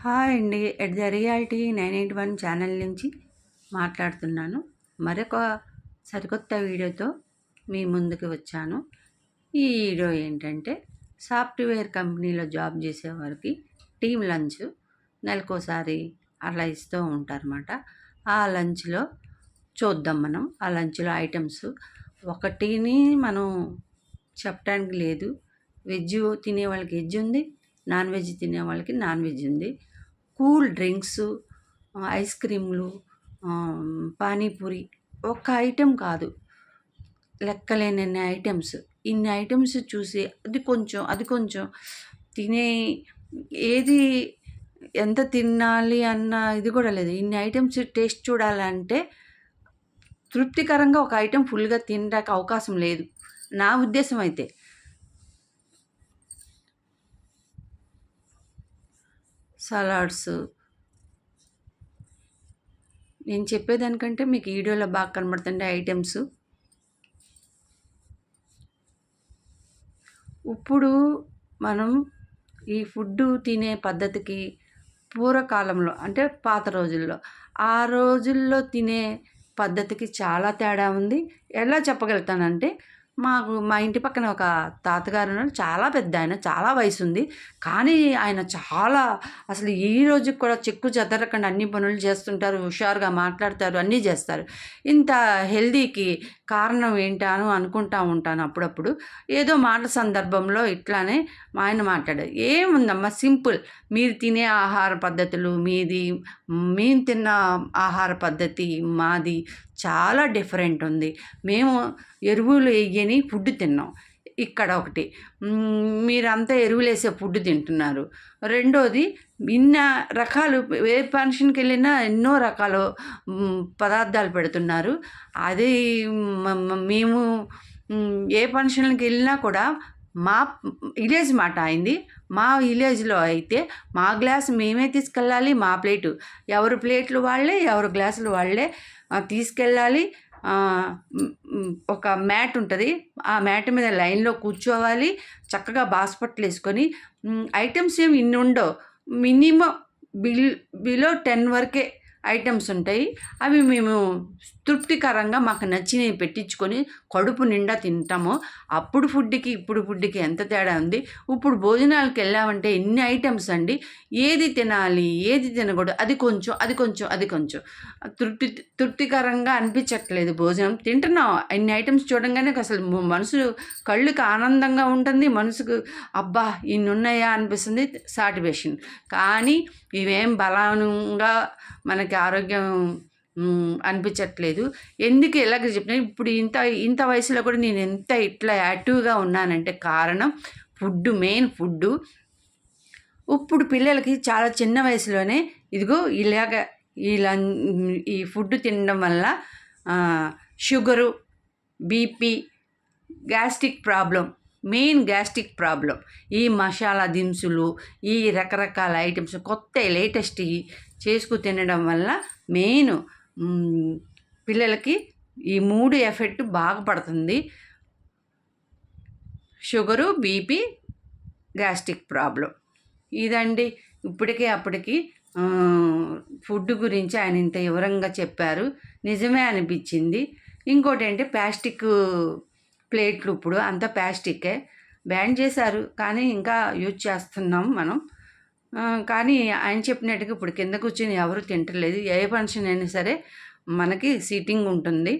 Hi అండి. At the reality nine eight one channel నుంచి మాట్లాడుతున్నాను. మరొక సరికొత్త వీడియోతో మీ ముందుకు వచ్చాను. ఈ వీడియో ఏంటంటే సాఫ్ట్వేర్ కంపెనీలో జాబ్ చేసేవారికి టీమ్ లంచ్ నెలకోసారి అలా ఇస్తూ ఉంటారన్నమాట. ఆ లంచ్లో చూద్దాం మనం. ఆ లంచ్లో ఐటమ్స్ ఒకటిని మనం చెప్పడానికి లేదు. వెజ్ తినే వాళ్ళకి వెజ్ ఉంది నాన్ వెజ్ తినే వాళ్ళకి నాన్ వెజ్ ఉంది. కూల్ డ్రింక్స్ ఐస్ క్రీమ్లు పానీపూరి ఒక్క ఐటెం కాదు. లెక్కలేనన్ని ఐటమ్స్. ఇన్ని ఐటమ్స్ చూసి అది కొంచెం అది కొంచెం తినే ఏది ఎంత తినాలి అన్న ఇది కూడా లేదు. ఇన్ని ఐటమ్స్ టేస్ట్ చూడాలంటే తృప్తికరంగా ఒక ఐటెం ఫుల్గా తినడానికి అవకాశం లేదు. నా ఉద్దేశం అయితే. సలాడ్స్. నేను చెప్పేదానికంటే మీకు వీడియోలో బాగా కనబడుతుండే ఐటమ్స్. ఇప్పుడు మనం ఈ ఫుడ్ తినే పద్ధతికి పూర్వకాలంలో అంటే పాత రోజుల్లో ఆ రోజుల్లో తినే పద్ధతికి చాలా తేడా ఉంది. ఎలా చెప్పగలుగుతానంటే మాకు మా ఇంటి పక్కన ఒక తాతగారు ఉన్నారు చాలా పెద్ద ఆయన చాలా వయసు ఉంది కానీ ఆయన చాలా అసలు ఈ రోజుకి కూడా చెక్కు చెదరకుండా. అన్ని పనులు చేస్తుంటారు హుషారుగా మాట్లాడతారు అన్నీ చేస్తారు. ఇంత హెల్దీకి కారణం ఏంటాను అనుకుంటా ఉంటాను అప్పుడప్పుడు. ఏదో మాట సందర్భంలో ఇట్లానే మా ఆయన మాట్లాడారు ఏముందమ్మా సింపుల్. మీరు తినే ఆహార పద్ధతులు మీది మేము తిన్న ఆహార పద్ధతి మాది చాలా డిఫరెంట్ ఉంది. మేము ఎరువులు వేయని ఫుడ్ తిన్నాం. ఇక్కడ ఒకటి. మీరంతా ఎరువులేసే ఫుడ్ తింటున్నారు. రెండోది ఇన్న రకాలు ఏ ఫంక్షన్కి వెళ్ళినా ఎన్నో రకాల పదార్థాలు పెడుతున్నారు. అది మేము ఏ ఫంక్షన్కి వెళ్ళినా కూడా మా విలేజ్ మాట అయింది. మా విలేజ్లో అయితే మా గ్లాస్ మేమే తీసుకెళ్ళాలి మా ప్లేటు. ఎవరు ప్లేట్లు వాళ్ళే ఎవరు గ్లాసులు వాళ్ళే తీసుకెళ్ళాలి. ఒక మ్యాట్ ఉంటుంది. ఆ మ్యాట్ మీద లైన్లో కూర్చోవాలి చక్కగా బాస్పట్లు వేసుకొని. ఐటమ్స్ ఏమి ఇన్ని ఉండవు. మినిమం బిల్ బిలో టెన్ వరకే ఐటమ్స్ ఉంటాయి. అవి మేము తృప్తికరంగా మాకు నచ్చినవి పెట్టించుకొని కడుపు నిండా తింటాము. అప్పుడు ఫుడ్కి ఇప్పుడు ఫుడ్కి ఎంత తేడా ఉంది? ఇప్పుడు భోజనాలకు వెళ్ళామంటే ఎన్ని ఐటమ్స్ అండి? ఏది తినాలి ఏది తినకూడదు? అది కొంచెం అది కొంచెం అది కొంచెం. తృప్తి తృప్తికరంగా అనిపించట్లేదు భోజనం. తింటున్నాం. ఎన్ని ఐటమ్స్ చూడంగానే అసలు మనసు కళ్ళుకి ఆనందంగా ఉంటుంది. మనసుకు అబ్బా ఇన్ని ఉన్నాయా అనిపిస్తుంది సాటిఫేషన్ కానీ ఇవేం బలంగా మనకి ఆరోగ్యం అనిపించట్లేదు. ఎందుకు ఎలాగ చెప్పిన ఇప్పుడు ఇంత ఇంత వయసులో కూడా నేను ఎంత ఇట్లా యాక్టివ్గా ఉన్నానంటే కారణం ఫుడ్ మెయిన్ ఫుడ్డు. ఇప్పుడు పిల్లలకి చాలా చిన్న వయసులోనే ఇదిగో ఇలాగ ఇలా ఈ ఫుడ్ తినడం వల్ల sugar BP gastric problem main gastric problem. ఈ మసాలా దినుసులు ఈ రకరకాల ఐటమ్స్ కొత్త లేటెస్ట్ చేసుకు తినడం వల్ల మెయిన్ పిల్లలకి ఈ మూడు ఎఫెక్ట్ బాగా పడుతుంది. Sugar BP gastric problem. ఇదండి ఇప్పటికే అప్పటికి ఫుడ్ గురించి ఆయన ఇంత వివరంగా చెప్పారు. నిజమే అనిపించింది. ఇంకోటి ఏంటి ప్లాస్టిక్ ప్లేట్లు ఇప్పుడు అంతా ప్లాస్టికే బ్యాన్ చేశారు కానీ ఇంకా యూజ్ చేస్తున్నాం మనం. కానీ ఆయన చెప్పినట్టుగా ఇప్పుడు కింద కూర్చొని ఎవరు తింటలేదు. ఏ ఫంక్షన్ అయినా సరే మనకి సీటింగ్ ఉంటుంది.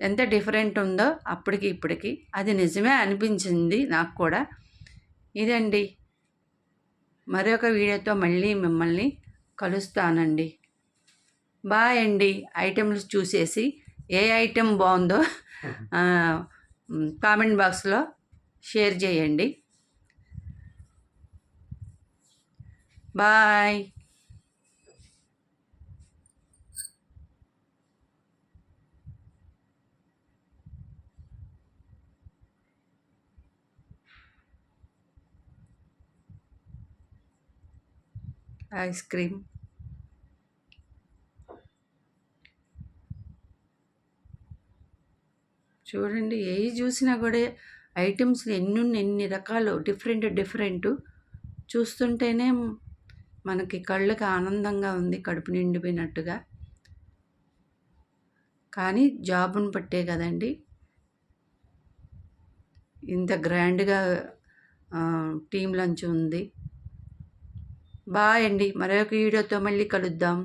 ఎంత డిఫరెంట్ ఉందో అప్పటికి ఇప్పటికి. అది నిజమే అనిపించింది నాకు కూడా. ఇదండి. మరొక వీడియోతో మళ్ళీ మిమ్మల్ని కలుస్తానండి. బాయ్ అండి. ఐటమ్స్ చూసేసి ఏ ఐటెం బాగుందో కామెంట్ బాక్స్లో షేర్ చేయండి. బాయ్ ఐస్ క్రీమ్ చూడండి ఏవి చూసినా కూడా ఐటమ్స్ ఎన్ని ఎన్ని రకాలు డిఫరెంట్ డిఫరెంట్. చూస్తుంటేనే మనకి కళ్ళకి ఆనందంగా ఉంది కడుపు నిండిపోయినట్టుగా. కానీ జాబును పట్టే కదండి. ఇంత గ్రాండ్గా టీం లంచ్ ఉంది. బాయ్ అండి. మరొక వీడియోతో మళ్ళీ కలుద్దాం.